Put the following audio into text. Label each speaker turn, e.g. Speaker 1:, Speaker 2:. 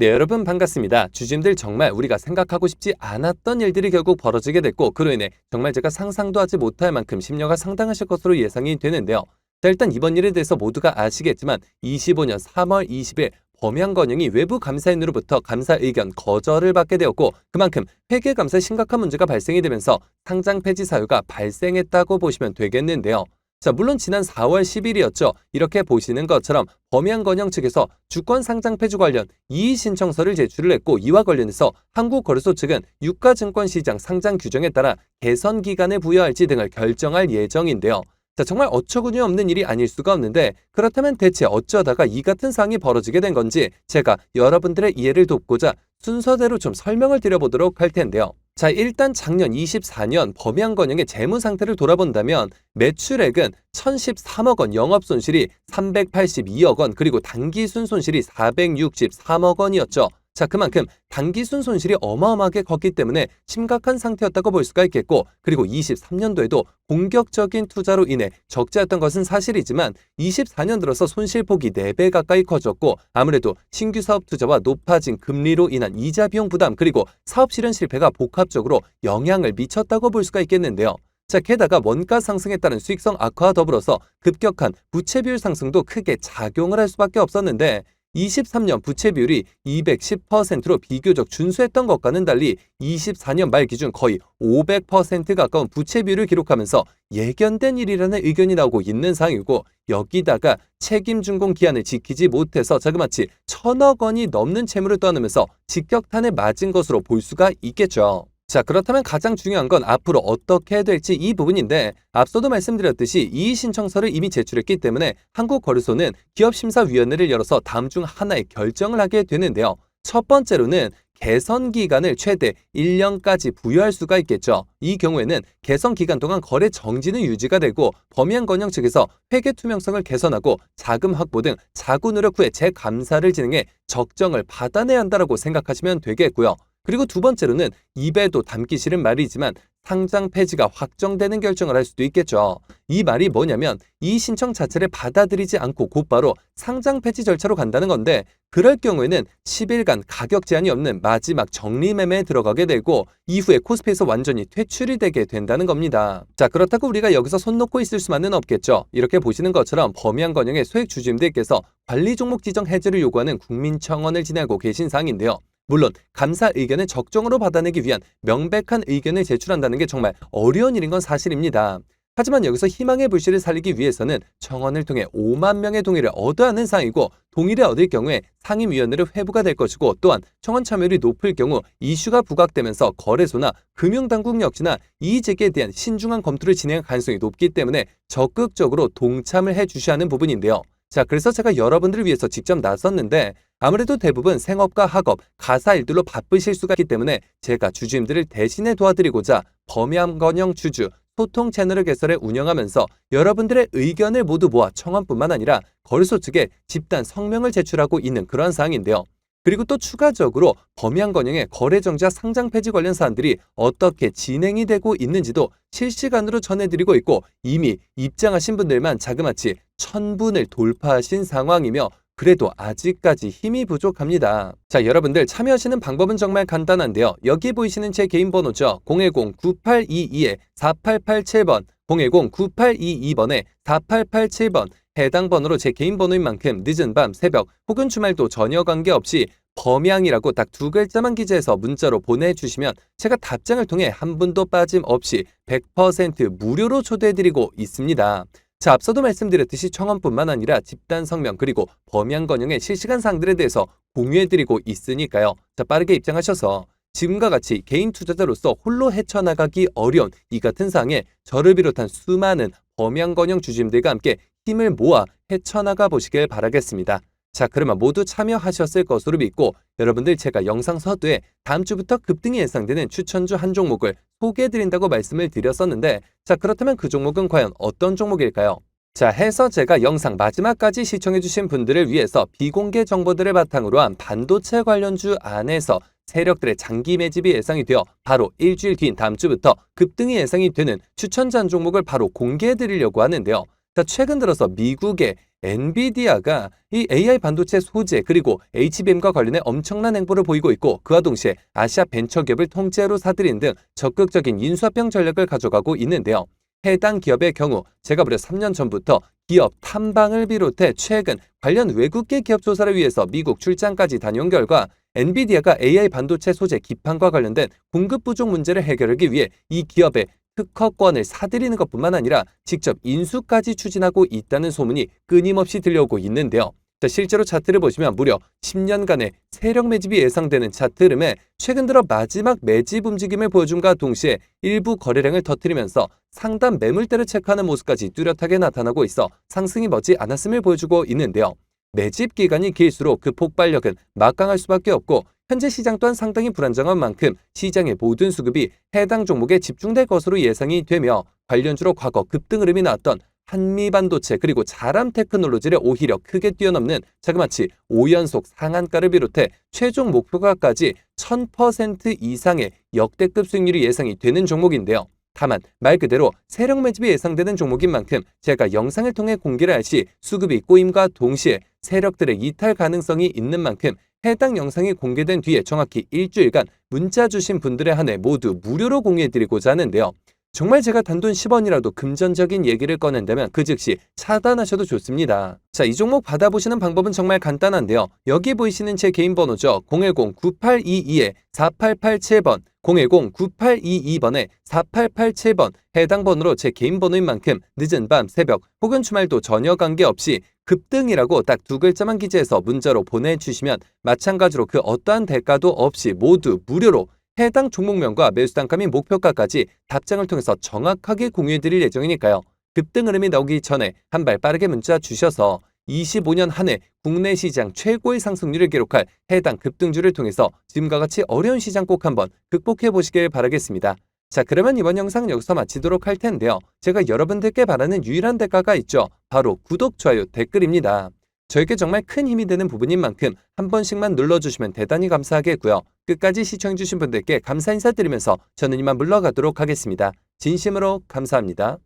Speaker 1: 네, 여러분 반갑습니다. 주주님들 정말 우리가 생각하고 싶지 않았던 일들이 결국 벌어지게 됐고 그로 인해 정말 제가 상상도 하지 못할 만큼 심려가 상당하실 것으로 예상이 되는데요. 자, 일단 이번 일에 대해서 모두가 아시겠지만 25년 3월 20일 범양건영이 외부 감사인으로부터 감사 의견 거절을 받게 되었고 그만큼 회계 감사에 심각한 문제가 발생이 되면서 상장 폐지 사유가 발생했다고 보시면 되겠는데요. 자, 물론 지난 4월 10일이었죠. 이렇게 보시는 것처럼 범양건영 측에서 주권 상장 폐지 관련 이의 신청서를 제출을 했고 이와 관련해서 한국거래소 측은 유가증권시장 상장 규정에 따라 개선 기간을 부여할지 등을 결정할 예정인데요. 자, 정말 어처구니 없는 일이 아닐 수가 없는데 그렇다면 대체 어쩌다가 이 같은 상황이 벌어지게 된 건지 제가 여러분들의 이해를 돕고자 순서대로 좀 설명을 드려보도록 할 텐데요. 자, 일단 작년 24년 범양건영의 재무 상태를 돌아본다면 매출액은 1013억 원, 영업 손실이 382억 원, 그리고 단기순 손실이 463억 원이었죠. 자, 그만큼 단기순 손실이 어마어마하게 컸기 때문에 심각한 상태였다고 볼 수가 있겠고, 그리고 23년도에도 공격적인 투자로 인해 적자였던 것은 사실이지만 24년 들어서 손실폭이 4배 가까이 커졌고, 아무래도 신규 사업 투자와 높아진 금리로 인한 이자 비용 부담, 그리고 사업 실현 실패가 복합적으로 영향을 미쳤다고 볼 수가 있겠는데요. 자, 게다가 원가 상승에 따른 수익성 악화와 더불어서 급격한 부채 비율 상승도 크게 작용을 할 수밖에 없었는데 23년 부채 비율이 210%로 비교적 준수했던 것과는 달리 24년 말 기준 거의 500% 가까운 부채 비율을 기록하면서 예견된 일이라는 의견이 나오고 있는 상황이고 여기다가 책임 준공 기한을 지키지 못해서 자그마치 천억 원이 넘는 채무를 떠안으면서 직격탄을 맞은 것으로 볼 수가 있겠죠. 자, 그렇다면 가장 중요한 건 앞으로 어떻게 될지 이 부분인데 앞서도 말씀드렸듯이 이의 신청서를 이미 제출했기 때문에 한국거래소는 기업심사위원회를 열어서 다음 중 하나의 결정을 하게 되는데요. 첫 번째로는 개선 기간을 최대 1년까지 부여할 수가 있겠죠. 이 경우에는 개선 기간 동안 거래 정지는 유지가 되고 범양건영 측에서 회계 투명성을 개선하고 자금 확보 등 자구 노력 후에 재감사를 진행해 적정을 받아내야 한다고 생각하시면 되겠고요. 그리고 두 번째로는 입에도 담기 싫은 말이지만 상장 폐지가 확정되는 결정을 할 수도 있겠죠. 이 말이 뭐냐면 이 신청 자체를 받아들이지 않고 곧바로 상장 폐지 절차로 간다는 건데 그럴 경우에는 10일간 가격 제한이 없는 마지막 정리 매매에 들어가게 되고 이후에 코스피에서 완전히 퇴출이 되게 된다는 겁니다. 자 그렇다고 우리가 여기서 손 놓고 있을 수만은 없겠죠. 이렇게 보시는 것처럼 범위한건영의 소액 주주님들께서 관리 종목 지정 해제를 요구하는 국민청원을 진행하고 계신 상황인데요. 물론 감사 의견을 적정으로 받아내기 위한 명백한 의견을 제출한다는 게 정말 어려운 일인 건 사실입니다. 하지만 여기서 희망의 불씨를 살리기 위해서는 청원을 통해 5만 명의 동의를 얻어야 하는 상황이고 동의를 얻을 경우에 상임위원회로 회부가 될 것이고 또한 청원 참여율이 높을 경우 이슈가 부각되면서 거래소나 금융당국 역시나 이의 제기에 대한 신중한 검토를 진행할 가능성이 높기 때문에 적극적으로 동참을 해 주셔야 하는 부분인데요. 자, 그래서 제가 여러분들을 위해서 직접 나섰는데 아무래도 대부분 생업과 학업, 가사 일들로 바쁘실 수가 있기 때문에 제가 주주님들을 대신해 도와드리고자 범양건영 주주 소통 채널을 개설해 운영하면서 여러분들의 의견을 모두 모아 청원뿐만 아니라 거래소 측에 집단 성명을 제출하고 있는 그런 사항인데요. 그리고 또 추가적으로 범양건영의 거래정지와 상장 폐지 관련 사안들이 어떻게 진행이 되고 있는지도 실시간으로 전해드리고 있고 이미 입장하신 분들만 자그마치 천분을 돌파하신 상황이며 그래도 아직까지 힘이 부족합니다. 자, 여러분들 참여하시는 방법은 정말 간단한데요. 여기 보이시는 제 개인 번호죠. 010-9822-4887번, 010-9822번에 4887번, 해당 번호로 제 개인 번호인 만큼 늦은 밤, 새벽 혹은 주말도 전혀 관계없이 범양이라고 딱 두 글자만 기재해서 문자로 보내주시면 제가 답장을 통해 한 분도 빠짐없이 100% 무료로 초대해드리고 있습니다. 자, 앞서도 말씀드렸듯이 청원뿐만 아니라 집단 성명 그리고 범양 건영의 실시간 사항들에 대해서 공유해드리고 있으니까요. 자, 빠르게 입장하셔서 지금과 같이 개인 투자자로서 홀로 헤쳐나가기 어려운 이 같은 상황에 저를 비롯한 수많은 범양 건영 주주님들과 함께 힘을 모아 헤쳐나가 보시길 바라겠습니다. 자, 그러면 모두 참여하셨을 것으로 믿고 여러분들 제가 영상 서두에 다음 주부터 급등이 예상되는 추천주 한 종목을 소개해드린다고 말씀을 드렸었는데 자, 그렇다면 그 종목은 과연 어떤 종목일까요? 자, 해서 제가 영상 마지막까지 시청해주신 분들을 위해서 비공개 정보들을 바탕으로 한 반도체 관련주 안에서 세력들의 장기 매집이 예상이 되어 바로 일주일 뒤인 다음 주부터 급등이 예상이 되는 추천자 한 종목을 바로 공개해 드리려고 하는데요. 자, 최근 들어서 미국의 엔비디아가 이 AI 반도체 소재 그리고 HBM과 관련해 엄청난 행보를 보이고 있고 그와 동시에 아시아 벤처기업을 통째로 사들인 등 적극적인 인수합병 전략을 가져가고 있는데요. 해당 기업의 경우 제가 무려 3년 전부터 기업 탐방을 비롯해 최근 관련 외국계 기업 조사를 위해서 미국 출장까지 다녀온 결과 엔비디아가 AI 반도체 소재 기판과 관련된 공급 부족 문제를 해결하기 위해 이 기업의 특허권을 사들이는 것뿐만 아니라 직접 인수까지 추진하고 있다는 소문이 끊임없이 들려오고 있는데요. 자, 실제로 차트를 보시면 무려 10년간의 세력 매집이 예상되는 차트 흐름에 최근 들어 마지막 매집 움직임을 보여줌과 동시에 일부 거래량을 터뜨리면서 상단 매물대를 체크하는 모습까지 뚜렷하게 나타나고 있어 상승이 머지 않았음을 보여주고 있는데요. 매집 기간이 길수록 그 폭발력은 막강할 수밖에 없고 현재 시장 또한 상당히 불안정한 만큼 시장의 모든 수급이 해당 종목에 집중될 것으로 예상이 되며 관련주로 과거 급등 흐름이 나왔던 한미 반도체 그리고 자람 테크놀로지를 오히려 크게 뛰어넘는 자그마치 5연속 상한가를 비롯해 최종 목표가까지 1000% 이상의 역대급 수익률이 예상이 되는 종목인데요. 다만 말 그대로 세력 매집이 예상되는 종목인 만큼 제가 영상을 통해 공개를 할 시 수급이 꼬임과 동시에 세력들의 이탈 가능성이 있는 만큼 해당 영상이 공개된 뒤에 정확히 일주일간 문자 주신 분들의 한해 모두 무료로 공유해드리고자 하는데요. 정말 제가 단돈 10원이라도 금전적인 얘기를 꺼낸다면 그 즉시 차단하셔도 좋습니다. 자, 이 종목 받아보시는 방법은 정말 간단한데요. 여기 보이시는 제 개인 번호죠. 010-9822-4887번, 010-9822번에 4887번 해당 번호로 제 개인 번호인 만큼 늦은 밤, 새벽 혹은 주말도 전혀 관계없이 급등이라고 딱 두 글자만 기재해서 문자로 보내주시면 마찬가지로 그 어떠한 대가도 없이 모두 무료로 해당 종목명과 매수 단가 및 목표가까지 답장을 통해서 정확하게 공유해 드릴 예정이니까요. 급등 흐름이 나오기 전에 한 발 빠르게 문자 주셔서 25년 한 해 국내 시장 최고의 상승률을 기록할 해당 급등주를 통해서 지금과 같이 어려운 시장 꼭 한번 극복해 보시길 바라겠습니다. 자, 그러면 이번 영상 여기서 마치도록 할 텐데요. 제가 여러분들께 바라는 유일한 대가가 있죠. 바로 구독, 좋아요, 댓글입니다. 저에게 정말 큰 힘이 되는 부분인 만큼 한 번씩만 눌러주시면 대단히 감사하겠고요. 끝까지 시청해주신 분들께 감사 인사드리면서 저는 이만 물러가도록 하겠습니다. 진심으로 감사합니다.